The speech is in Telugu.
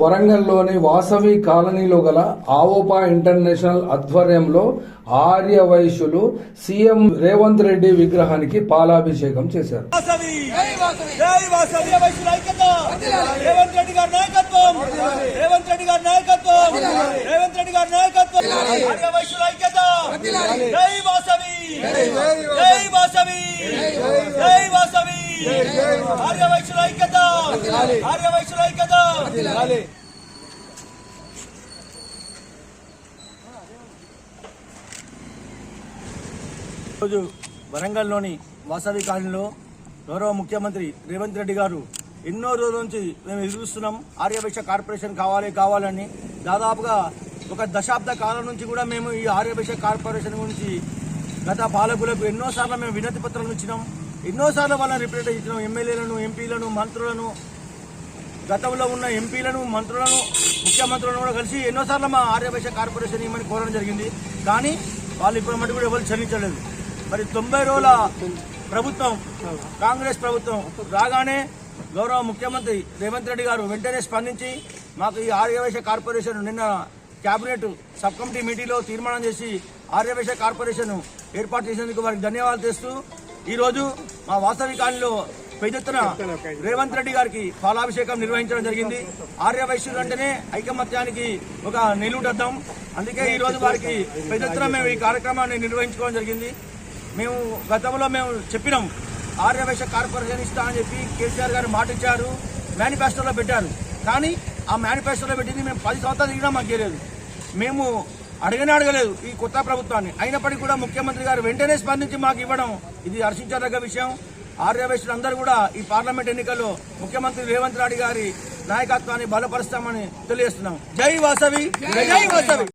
వరంగల్లోని వాసవి కాలనీలో గల ఆవోపా ఇంటర్నేషనల్ ఆధ్వర్యంలో ఆర్య వైశ్యులు సీఎం రేవంత్ రెడ్డి విగ్రహానికి పాలాభిషేకం చేశారు. ఐక్యత! రేవంత్ రెడ్డి గారి నాయకత్వం! రేవంత్ రెడ్డి గారి నాయకత్వం! రేవంత్ రెడ్డి గారి నాయకత్వం! ఆర్య వైశ్యుల ఐక్యత! జై వాసవి! జై వాసవి! జై వాసవి! ఆర్య వైశ్యుల ఐక్యత! ఆర్య వైశ్యుల ఐక్యత! రోజు వరంగల్లోని వాసవి కాలనీలో గౌరవ ముఖ్యమంత్రి రేవంత్ రెడ్డి గారు ఎన్నో రోజుల నుంచి మేము ఎదురుస్తున్నాం. ఆర్యభిక్ష కార్పొరేషన్ కావాలి కావాలని. దాదాపుగా ఒక దశాబ్ద కాలం నుంచి కూడా మేము ఈ ఆర్యభిక్ష కార్పొరేషన్ గురించి గత పాలకులకు ఎన్నోసార్లు మేము వినతి పత్రాలు ఇచ్చినాం. ఎన్నోసార్లు వాళ్ళని రిప్రజెంట్ ఇచ్చినాం ఎమ్మెల్యేలను ఎంపీలను మంత్రులను. గతంలో ఉన్న ఎంపీలను మంత్రులను ముఖ్యమంత్రులను కూడా కలిసి ఎన్నోసార్లు మా ఆర్యవైశ్య కార్పొరేషన్ ఇవ్వమని కోరడం జరిగింది. కానీ వాళ్ళు ఇప్పుడు మటు కూడా ఎవరు చెల్లించలేదు మరి తొంభై రోజుల ప్రభుత్వం కాంగ్రెస్ ప్రభుత్వం రాగానే గౌరవ ముఖ్యమంత్రి రేవంత్ రెడ్డి గారు వెంటనే స్పందించి మాకు ఈ ఆర్యవైశ్య కార్పొరేషన్ నిన్న కేబినెట్ సబ్ కమిటీ మీటింగ్లో తీర్మానం చేసి ఆర్యవైశ్య కార్పొరేషన్ ఏర్పాటు చేసినందుకు వారికి ధన్యవాదాలు తెస్తూ ఈరోజు మా వాస్తవికాలంలో పెద్ద ఎత్తున రేవంత్ రెడ్డి గారికి పాలాభిషేకం నిర్వహించడం జరిగింది. ఆర్యవైశ్యులు అంటేనే ఐకమత్యానికి ఒక నిలువుటద్దాం. అందుకే ఈ రోజు వారికి పెద్ద ఎత్తున మేము ఈ కార్యక్రమాన్ని నిర్వహించుకోవడం జరిగింది. మేము గతంలో మేము చెప్పినాం ఆర్య వైశ్య కార్పొరేషన్ ఇస్తా అని చెప్పి కేసీఆర్ గారు మాట ఇచ్చారు మేనిఫెస్టోలో పెట్టారు. కానీ ఆ మేనిఫెస్టోలో పెట్టింది మేము పది సంవత్సరాలు దిగినా మాకు తెలియదు మేము అడగనే అడగలేదు ఈ కొత్త ప్రభుత్వాన్ని. అయినప్పటికీ కూడా ముఖ్యమంత్రి గారు వెంటనే స్పందించి మాకు ఇవ్వడం ఇది హర్షించదగ్గ విషయం. ఆర్యవైశ్యులందరూ కూడా ఈ పార్లమెంట్ ఎన్నికల్లో ముఖ్యమంత్రి రేవంత్ రెడ్డి గారి నాయకత్వాన్ని బలపరుస్తామని తెలియజేస్తున్నాం. జై వాసవి! జై వాసవి!